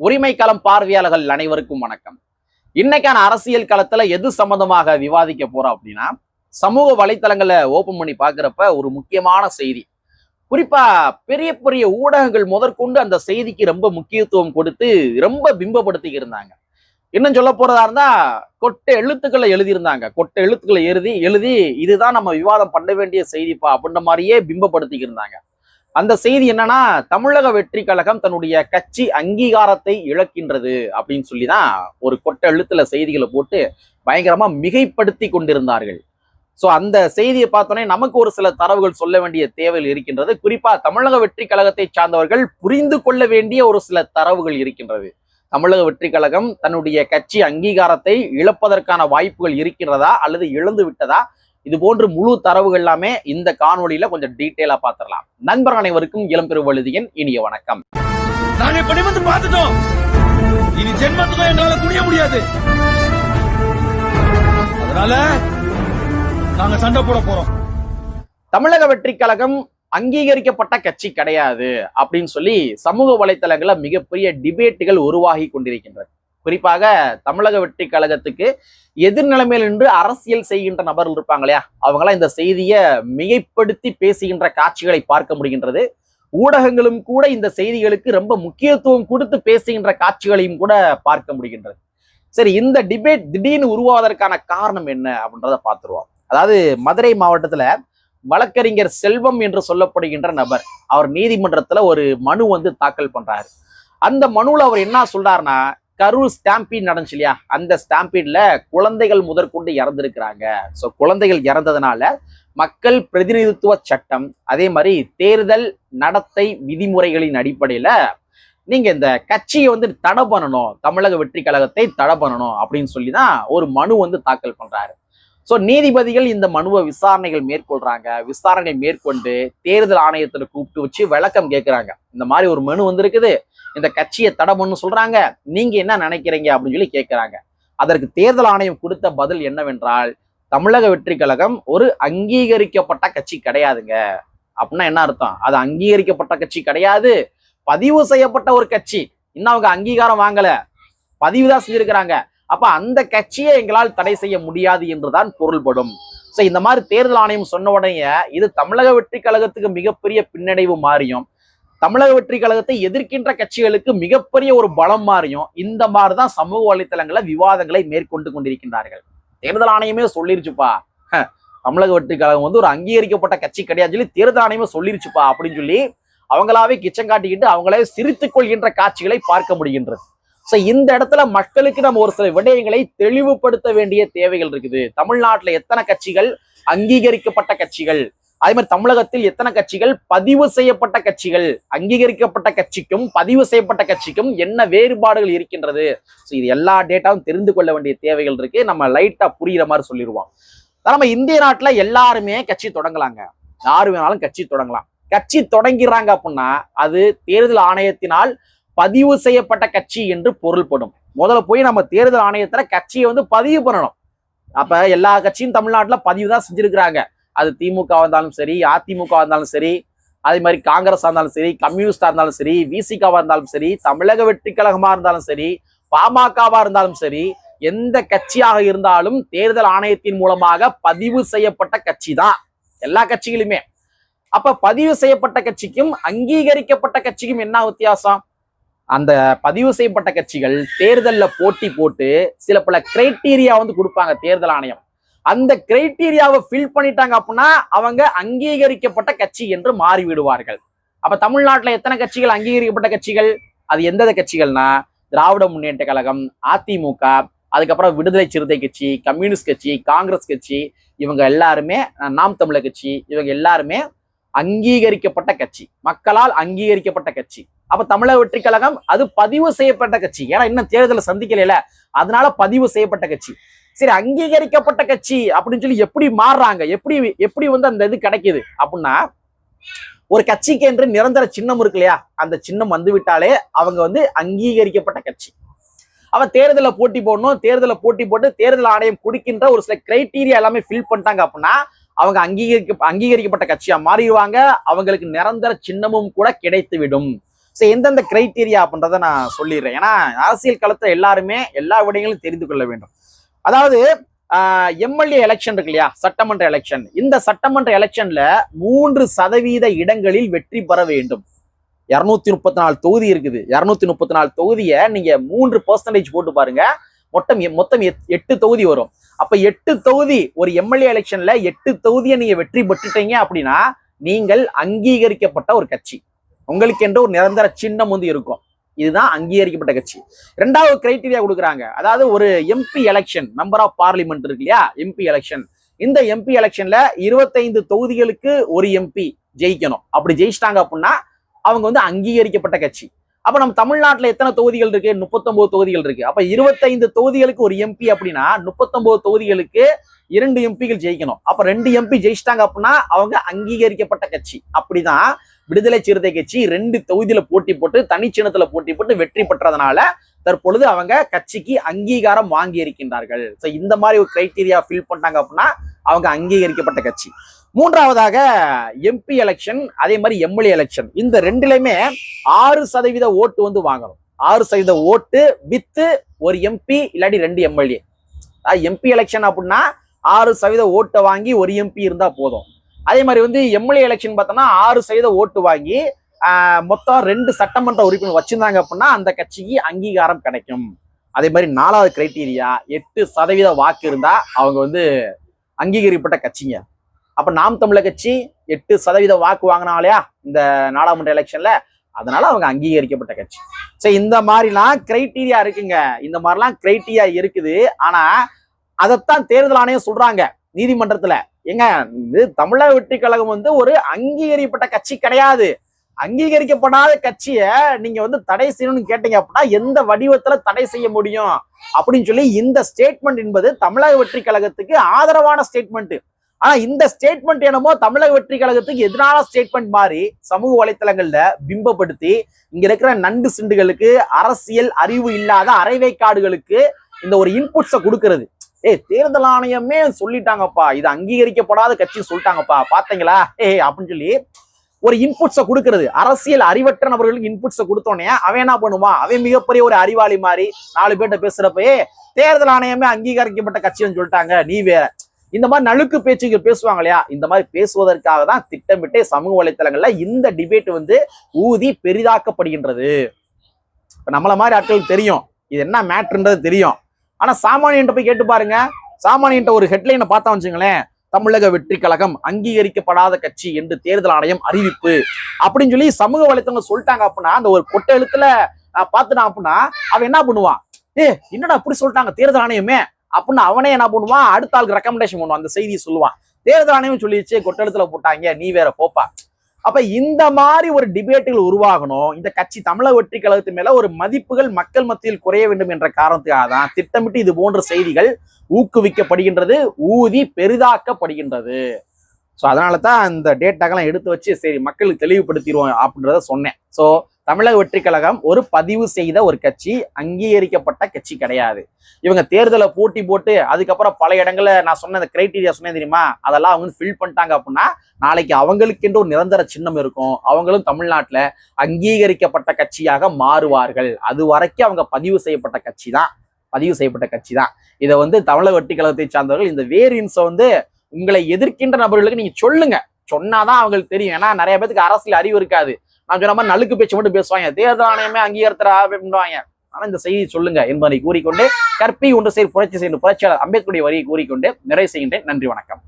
உரிமை களம் பார்வையாளர்கள் அனைவருக்கும் வணக்கம். இன்னைக்கான அரசியல் களத்துல எது சம்பந்தமாக விவாதிக்க போறோம் அப்படின்னா சமூக வலைத்தளங்களை ஓபன் பண்ணி பாக்குறப்ப ஒரு முக்கியமான செய்தி. குறிப்பா பெரிய பெரிய ஊடகங்கள் முதற்கொண்டு அந்த செய்திக்கு ரொம்ப முக்கியத்துவம் கொடுத்து ரொம்ப பிம்பப்படுத்தி இருந்தாங்க. இன்னும் சொல்ல போறதா இருந்தா கொட்டை எழுத்துக்களை எழுதியிருந்தாங்க. கொட்டை எழுத்துக்களை எழுதி எழுதி இதுதான் நம்ம விவாதம் பண்ண வேண்டிய செய்திப்பா அப்படின்ற மாதிரியே பிம்பப்படுத்தி இருந்தாங்க. அந்த செய்தி என்னன்னா தமிழக வெற்றி கழகம் தன்னுடைய கட்சி அங்கீகாரத்தை இழக்கின்றது அப்படின்னு சொல்லி தான் ஒரு கொட்ட எழுத்துல செய்திகளை போட்டு பயங்கரமா மிகைப்படுத்தி கொண்டிருந்தார்கள். ஸோ அந்த செய்தியை பார்த்தோன்னே நமக்கு ஒரு சில தரவுகள் சொல்ல வேண்டிய தேவைகள் இருக்கின்றது. குறிப்பா தமிழக வெற்றி கழகத்தை சார்ந்தவர்கள் புரிந்து கொள்ள வேண்டிய ஒரு சில தரவுகள் இருக்கின்றது. தமிழக வெற்றி கழகம் தன்னுடைய கட்சி அங்கீகாரத்தை இழப்பதற்கான வாய்ப்புகள் இருக்கின்றதா அல்லது இழந்து விட்டதா இது போன்று முழு தரவுகள் எல்லாமே இந்த காணொளியில கொஞ்சம் டீட்டெயிலா பார்த்துடலாம் நண்பர் அனைவருக்கும் இளம்பெரு வழுதியின் இனிய வணக்கம். நாங்க நிமிர்ந்து பார்த்துட்டோம். இனி ஜென்மத்துக்கும் எங்களால துணிய முடியாது. அதனால நாங்க சண்டை போட போறோம். தமிழக வெற்றி கழகம் அங்கீகரிக்கப்பட்ட கட்சி கிடையாது அப்படின்னு சொல்லி சமூக வலைத்தளங்கள்ல மிகப்பெரிய டிபேட்டுகள் உருவாகி கொண்டிருக்கின்றது குறிப்பாக தமிழக வெற்றி கழகத்துக்கு எதிர்நிலைமையில் நின்று அரசியல் செய்கின்ற நபர்கள் இருப்பாங்க இல்லையா? அவங்களாம் இந்த செய்தியை மிகைப்படுத்தி பேசுகின்ற காட்சிகளை பார்க்க முடிகின்றது. ஊடகங்களும் கூட இந்த செய்திகளுக்கு ரொம்ப முக்கியத்துவம் கொடுத்து பேசுகின்ற காட்சிகளையும் கூட பார்க்க முடிகின்றது. சரி இந்த டிபேட் திடீர்னு உருவாவதற்கான காரணம் என்ன அப்படின்றத பார்த்துருவோம். அதாவது மதுரை மாவட்டத்துல வழக்கறிஞர் செல்வம் என்று சொல்லப்படுகின்ற நபர் அவர் நீதிமன்றத்துல ஒரு மனு வந்து தாக்கல் பண்றாரு. அந்த மனுவில் அவர் என்ன சொல்றாருன்னா கரூர் ஸ்டாம்பீட் நடந்துச்சு இல்லையா? அந்த ஸ்டாம்பீட்ல குழந்தைகள் முதற்கொண்டு இறந்திருக்கிறாங்க. ஸோ குழந்தைகள் இறந்ததுனால மக்கள் பிரதிநிதித்துவ சட்டம் அதே மாதிரி தேர்தல் நடத்தை விதிமுறைகளின் அடிப்படையில நீங்க இந்த கட்சியை வந்து தடை பண்ணணும் தமிழக வெற்றி கழகத்தை தடை பண்ணணும் அப்படின்னு சொல்லி தான் ஒரு மனு வந்து தாக்கல் பண்றாரு. ஸோ நீதிபதிகள் இந்த மனுவை விசாரணைகள் மேற்கொள்றாங்க. விசாரணை மேற்கொண்டு தேர்தல் ஆணையத்தில் கூப்பிட்டு வச்சு விளக்கம் கேட்கிறாங்க இந்த மாதிரி ஒரு மனு வந்திருக்குது. இந்த கட்சியை தடை பண்ணு சொல்றாங்க. நீங்க என்ன நினைக்கிறீங்க அப்படின்னு சொல்லி கேட்கிறாங்க அதற்கு தேர்தல் ஆணையம் கொடுத்த பதில் என்னவென்றால் தமிழக வெற்றி கழகம் ஒரு அங்கீகரிக்கப்பட்ட கட்சி கிடையாதுங்க. அப்படின்னா என்ன அர்த்தம்? அது அங்கீகரிக்கப்பட்ட கட்சி கிடையாது. பதிவு செய்யப்பட்ட ஒரு கட்சி. இன்னும் அவங்க அங்கீகாரம் வாங்கல. பதிவு தான் செஞ்சிருக்கிறாங்க. அப்ப அந்த கட்சியை எங்களால் தடை செய்ய முடியாது என்றுதான் பொருள்படும். சோ இந்த மாதிரி தேர்தல் ஆணையம் சொன்ன உடனே இது தமிழக வெற்றி கழகத்துக்கு மிகப்பெரிய பின்னடைவு மாறியும். தமிழக வெற்றி கழகத்தை எதிர்க்கின்ற கட்சிகளுக்கு மிகப்பெரிய ஒரு பலம் மாறியும். இந்த மாதிரிதான் சமூக வலைத்தளங்களை விவாதங்களை மேற்கொண்டு கொண்டிருக்கின்றார்கள். தேர்தல் ஆணையமே சொல்லிருச்சுப்பா. தமிழக வெற்றி கழகம் வந்து ஒரு அங்கீகரிக்கப்பட்ட கட்சி கிடையாது சொல்லி தேர்தல் ஆணையமே சொல்லிருச்சுப்பா அப்படின்னு சொல்லி அவங்களாவே கிச்சம் காட்டிக்கிட்டு அவங்களே சிரித்துக் கொள்கின்ற காட்சிகளை பார்க்க முடிகின்றது. சோ இந்த இடத்துல மக்களுக்கு நம்ம ஒரு சில விடயங்களை தெளிவுபடுத்த வேண்டிய தேவைகள் இருக்குது. தமிழ்நாட்டுல எத்தனை கட்சிகள்? அங்கீகரிக்கப்பட்ட கட்சிகள். அதே மாதிரி தமிழகத்தில் எத்தனை கட்சிகள்? பதிவு செய்யப்பட்ட கட்சிகள். அங்கீகரிக்கப்பட்ட கட்சிக்கும் பதிவு செய்யப்பட்ட கட்சிக்கும் என்ன வேறுபாடுகள் இருக்கின்றது? ஸோ இது எல்லா டேட்டாவும் தெரிந்து கொள்ள வேண்டிய தேவைகள் இருக்கு. நம்ம லைட்டா புரியுற மாதிரி சொல்லிடுவோம். நம்ம இந்திய நாட்டுல எல்லாருமே கட்சி தொடங்கலாங்க. யாரு வேணாலும் கட்சி தொடங்கலாம். கட்சி தொடங்கிறாங்க அப்படின்னா அது தேர்தல் ஆணையத்தினால் பதிவு செய்யப்பட்ட கட்சி என்று பொருள்படும். முதல்ல போய் நம்ம தேர்தல் ஆணையத்துல கட்சியை வந்து பதிவு பண்ணணும். அப்ப எல்லா கட்சியும் தமிழ்நாட்டுல பதிவு தான் செஞ்சிருக்கிறாங்க. அது திமுக இருந்தாலும் சரி அதிமுக இருந்தாலும் சரி அதே மாதிரி காங்கிரஸ் இருந்தாலும் சரி கம்யூனிஸ்டா இருந்தாலும் சரி விசிகாவா இருந்தாலும் சரி தமிழக வெற்றி கழகமா இருந்தாலும் சரி பாமகவா இருந்தாலும் சரி எந்த கட்சியாக இருந்தாலும் தேர்தல் ஆணையத்தின் மூலமாக பதிவு செய்யப்பட்ட கட்சி தான். எல்லா கட்சிகளுமே. அப்ப பதிவு செய்யப்பட்ட கட்சிக்கும் அங்கீகரிக்கப்பட்ட கட்சிக்கும் என்ன வித்தியாசம்? அந்த பதிவு செய்யப்பட்ட கட்சிகள் தேர்தலில் போட்டி போட்டு சில பல கிரைட்டீரியா வந்து கொடுப்பாங்க தேர்தல் ஆணையம். அந்த கிரைட்டீரியாவை ஃபில் பண்ணிட்டாங்க அப்படின்னா அவங்க அங்கீகரிக்கப்பட்ட கட்சி என்று மாறி விடுவார்கள் அப்ப தமிழ்நாட்டில் எத்தனை கட்சிகள் அங்கீகரிக்கப்பட்ட கட்சிகள்? அது எந்தெந்த கட்சிகள்னா திராவிட முன்னேற்ற கழகம் அதிமுக அதுக்கப்புறம் விடுதலை சிறுத்தை கட்சி கம்யூனிஸ்ட் கட்சி காங்கிரஸ் கட்சி இவங்க எல்லாருமே நாம் தமிழர் கட்சி இவங்க எல்லாருமே அங்கீகரிக்கப்பட்ட கட்சி. மக்களால் அங்கீகரிக்கப்பட்ட கட்சி. அப்ப தமிழக வெற்றி கழகம் அது பதிவு செய்யப்பட்ட கட்சி. ஏன்னா இன்னும் தேர்தலை சந்திக்கல அதனால பதிவு செய்யப்பட்ட கட்சி. சரி அங்கீகரிக்கப்பட்ட கட்சி அப்படின்னு சொல்லி எப்படி மாறுறாங்க? எப்படி எப்படி வந்து அந்த இது கிடைக்குது? அப்படின்னா ஒரு கட்சிக்கு என்று நிரந்தர சின்னம் இருக்கு இல்லையா? அந்த சின்னம் வந்து விட்டாலே அவங்க வந்து அங்கீகரிக்கப்பட்ட கட்சி. அவ தேர்தலில் போட்டி போடணும். தேர்தலில் போட்டி போட்டு தேர்தல் ஆணையம் கொடுக்கின்ற ஒரு சில கிரைட்டீரியா எல்லாமே ஃபில் பண்ணிட்டாங்க அப்படின்னா அவங்க அங்கீகரிக்க அங்கீகரிக்கப்பட்ட கட்சியா மாறிடுவாங்க. அவங்களுக்கு நிரந்தர சின்னமும் கூட கிடைத்து விடும் ஸோ எந்தெந்த கிரைட்டீரியா அப்படின்றத நான் சொல்லிடுறேன். ஏன்னா அரசியல் களத்தை எல்லாருமே எல்லா விடயங்களும் தெரிந்து கொள்ள வேண்டும். அதாவது எம்எல்ஏ எலெக்ஷன் இருக்கு இல்லையா? சட்டமன்ற எலெக்ஷன் இந்த சட்டமன்ற எலெக்ஷன்ல மூன்று சதவீத இடங்களில் வெற்றி பெற வேண்டும். இருநூத்தி முப்பத்தி நாலு தொகுதி இருக்குது. இரநூத்தி முப்பத்தி நாலு தொகுதியை நீங்க மூன்று பர்சன்டேஜ் போட்டு பாருங்க. மொத்தம் எ- மொத்தம் எத்- எட்டு தொகுதி வரும். அப்ப எட்டு தொகுதி ஒரு எம்எல்ஏ எலெக்ஷன்ல எட்டு தொகுதியை நீங்க வெற்றி பெற்றுட்டீங்க அப்படின்னா நீங்கள் அங்கீகரிக்கப்பட்ட ஒரு கட்சி. உங்களுக்கென்று ஒரு நிரந்தர சின்னம் வந்து இருக்கும். இதுதான் அங்கீகரிக்கப்பட்ட கட்சி. ரெண்டாவது கிரைட்டீரியா கொடுக்குறாங்க. அதாவது ஒரு MP election member of parliament இருக்கு இல்லையா? எம்பி எலெக்ஷன் இந்த எம்பி எலெக்ஷன்ல இருபத்தைந்து தொகுதிகளுக்கு ஒரு எம்பி ஜெயிக்கணும். அப்படி ஜெயிச்சிட்டாங்க அப்படின்னா அவங்க வந்து அங்கீகரிக்கப்பட்ட கட்சி. அப்ப நம்ம தமிழ்நாட்டுல எத்தனை தொகுதிகள் இருக்கு? முப்பத்தொன்பது தொகுதிகள் இருக்கு. அப்ப இருபத்தைந்து தொகுதிகளுக்கு ஒரு எம்பி அப்படின்னா முப்பத்தொன்பது தொகுதிகளுக்கு இரண்டு எம்பிகள் ஜெயிக்கணும். அப்ப ரெண்டு எம்பி ஜெயிச்சிட்டாங்க அப்படின்னா அவங்க அங்கீகரிக்கப்பட்ட கட்சி. அப்படிதான் விடுதலை சிறுத்தை கட்சி ரெண்டு தொகுதியில போட்டி போட்டு தனிச்சின்னத்துல போட்டி போட்டு வெற்றி பெற்றதுனால தற்பொழுது அவங்க கட்சிக்கு அங்கீகாரம் வாங்கி இருக்கின்றார்கள் ஸோ இந்த மாதிரி ஒரு கிரைட்டீரியா ஃபில் பண்ணாங்க அப்படின்னா அவங்க அங்கீகரிக்கப்பட்ட கட்சி. மூன்றாவதாக எம்பி எலெக்ஷன் அதே மாதிரி எம்எல்ஏ எலெக்ஷன் இந்த ரெண்டுலையுமே ஆறு சதவீத ஓட்டு வந்து வாங்கணும். ஆறு சதவீத ஓட்டு வித்து ஒரு எம்பி இல்லாட்டி ரெண்டு எம்எல்ஏ எம்பி எலெக்ஷன் அப்படின்னா ஆறு சதவீத ஓட்டை வாங்கி ஒரு எம்பி இருந்தா போதும். அதே மாதிரி வந்து எம்எல்ஏ எலெக்ஷன் பார்த்தோம்னா ஆறு சதவீத ஓட்டு வாங்கி மொத்தம் ரெண்டு சட்டமன்ற உறுப்பினர் வச்சிருந்தாங்க அப்படின்னா அந்த கட்சிக்கு அங்கீகாரம் கிடைக்கும். அதே மாதிரி நாலாவது கிரைட்டீரியா எட்டு சதவீத வாக்கு இருந்தா அவங்க வந்து அங்கீகரிக்கப்பட்ட கட்சிங்க. அப்ப நாம் தமிழர் கட்சி எட்டு சதவீத வாக்கு வாங்கினாலையா இந்த நாடாளுமன்ற எலெக்ஷன்ல அதனால அவங்க அங்கீகரிக்கப்பட்ட கட்சி. சரி இந்த மாதிரிலாம் கிரைட்டீரியா இருக்குங்க. இந்த மாதிரிலாம் கிரைட்டீரியா இருக்குது. ஆனா அதைத்தான் தேர்தல் ஆணையம் சொல்றாங்க. நீதிமன்றத்துல. ஏங்க இது தமிழக வெற்றி கழகம் வந்து ஒரு அங்கீகரிக்கப்பட்ட கட்சி கிடையாது. அங்கீகரிக்கப்படாத கட்சிய நீங்க வந்து தடை செய்யணும்னு கேட்டீங்க அப்படின்னா எந்த வடிவத்துல தடை செய்ய முடியும் அப்படின்னு சொல்லி இந்த ஸ்டேட்மெண்ட் என்பது தமிழக வெற்றி கழகத்துக்கு ஆதரவான ஸ்டேட்மெண்ட் ஆனா இந்த ஸ்டேட்மெண்ட் என்னமோ தமிழக வெற்றி கழகத்துக்கு எதிரான ஸ்டேட்மெண்ட் மாதிரி சமூக வலைத்தளங்கள்ல பிம்பப்படுத்தி இங்க இருக்கிற நண்டு சிண்டுகளுக்கு அரசியல் அறிவு இல்லாத அரைவைக்காடுகளுக்கு இந்த ஒரு இன்புட்ஸை கொடுக்கறது. ஏய் தேர்தல் ஆணையமே சொல்லிட்டாங்கப்பா. இது அங்கீகரிக்கப்படாத கட்சி சொல்லிட்டாங்கப்பா. பாத்தீங்களா ஏ அப்படின்னு சொல்லி ஒரு இன்புட்ஸை கொடுக்கறது. அரசியல் அறிவற்ற நபர்களுக்கு இன்புட்ஸை கொடுத்தோன்னே அவன் என்ன பண்ணுவான்? அவன் மிகப்பெரிய ஒரு அறிவாளி மாதிரி நாலு பேர்கிட்ட பேசுறப்பயே தேர்தல் ஆணையமே அங்கீகரிக்கப்பட்ட கட்சின்னு சொல்லிட்டாங்க. நீ வேற. இந்த மாதிரி நழுக்கு பேச்சுகள் பேசுவாங்க இல்லையா? இந்த மாதிரி பேசுவதற்காக தான் திட்டமிட்டே சமூக வலைத்தளங்கள்ல இந்த டிபேட் வந்து ஊதி பெரிதாக்கப்படுகின்றது. இப்ப நம்மள மாதிரி ஆட்களுக்கு தெரியும். இது என்ன மேட்ருன்றது தெரியும். ஆனா சாமானியன் போய் கேட்டு பாருங்க. சாமானியன் ஒரு ஹெட்லைனை பார்த்தா வச்சுங்களேன். தமிழக வெற்றி கழகம் அங்கீகரிக்கப்படாத கட்சி என்று தேர்தல் ஆணையம் அறிவிப்பு. அப்படின்னு சொல்லி சமூக வலைத்தவங்க சொல்லிட்டாங்க அப்படின்னா அந்த ஒரு கொட்டை எழுத்துல நான் பார்த்துட்டான் அப்படின்னா அவன் என்ன பண்ணுவான்? ஏ என்னடா அப்படி சொல்லிட்டாங்க? தேர்தல் ஆணையமே? அப்படின்னு அவனே என்ன பண்ணுவான்? அடுத்த ஆளுக்கு ரெக்கமெண்டேஷன் பண்ணுவான். அந்த செய்தியை சொல்லுவான். தேர்தல் ஆணையம் சொல்லிடுச்சு கொட்டெழுத்துல போட்டாங்க நீ வேற போப்பா. அப்ப இந்த மாதிரி ஒரு டிபேட்டுகள் உருவாகணும் இந்த கட்சி தமிழக வெற்றி கழகத்து மேல ஒரு மதிப்புகள் மக்கள் மத்தியில் குறைய வேண்டும் என்ற காரணத்துக்காக தான் திட்டமிட்டு இது போன்ற செய்திகள் ஊக்குவிக்கப்படுகின்றது ஊதி பெரிதாக்கப்படுகின்றது. ஸோ அதனால தான் இந்த டேட்டாக்கெல்லாம் எடுத்து வச்சு சரி மக்களுக்கு தெளிவுபடுத்திடுவோம் அப்படின்றத சொன்னேன். ஸோ தமிழக வெற்றி கழகம் ஒரு பதிவு செய்த ஒரு கட்சி அங்கீகரிக்கப்பட்ட கட்சி கிடையாது. இவங்க தேர்தலை போட்டி போட்டு அதுக்கப்புறம் பல இடங்கள்ல நான் சொன்ன அந்த கிரைட்டீரியா சொன்னேன் தெரியுமா? அதெல்லாம் அவங்க ஃபில் பண்ணிட்டாங்க அப்படின்னா நாளைக்கு அவங்களுக்கென்று ஒரு நிரந்தர சின்னம் இருக்கும். அவங்களும் தமிழ்நாட்டில் அங்கீகரிக்கப்பட்ட கட்சியாக மாறுவார்கள். அது வரைக்கும் அவங்க பதிவு செய்யப்பட்ட கட்சி தான். பதிவு செய்யப்பட்ட கட்சி தான். இதை வந்து தமிழக வெட்டி கழகத்தை சார்ந்தவர்கள் இந்த வேரியன்ஸை வந்து உங்களை எதிர்க்கின்ற நபர்களுக்கு நீங்க சொல்லுங்க. சொன்னாதான் அவங்களுக்கு தெரியும். ஏன்னா நிறைய பேத்துக்கு அரசியல் அறிவு இருக்காது. நான் சொன்ன மாதிரி நலுக்கு பேச்சு மட்டும் பேசுவாங்க. தேர்தல் ஆணையமே அங்கீகாரத்தரா அப்படின்வாங்க ஆனா இந்த செய்தி சொல்லுங்க என்பதை கூறிக்கொண்டு கற்பி ஒன்று சேர் புரட்சி செய்யும் புரட்சியாளர் அம்பேத்கருடைய வரியை கூறிக்கொண்டு நிறைவு செய்கின்றேன். நன்றி வணக்கம்.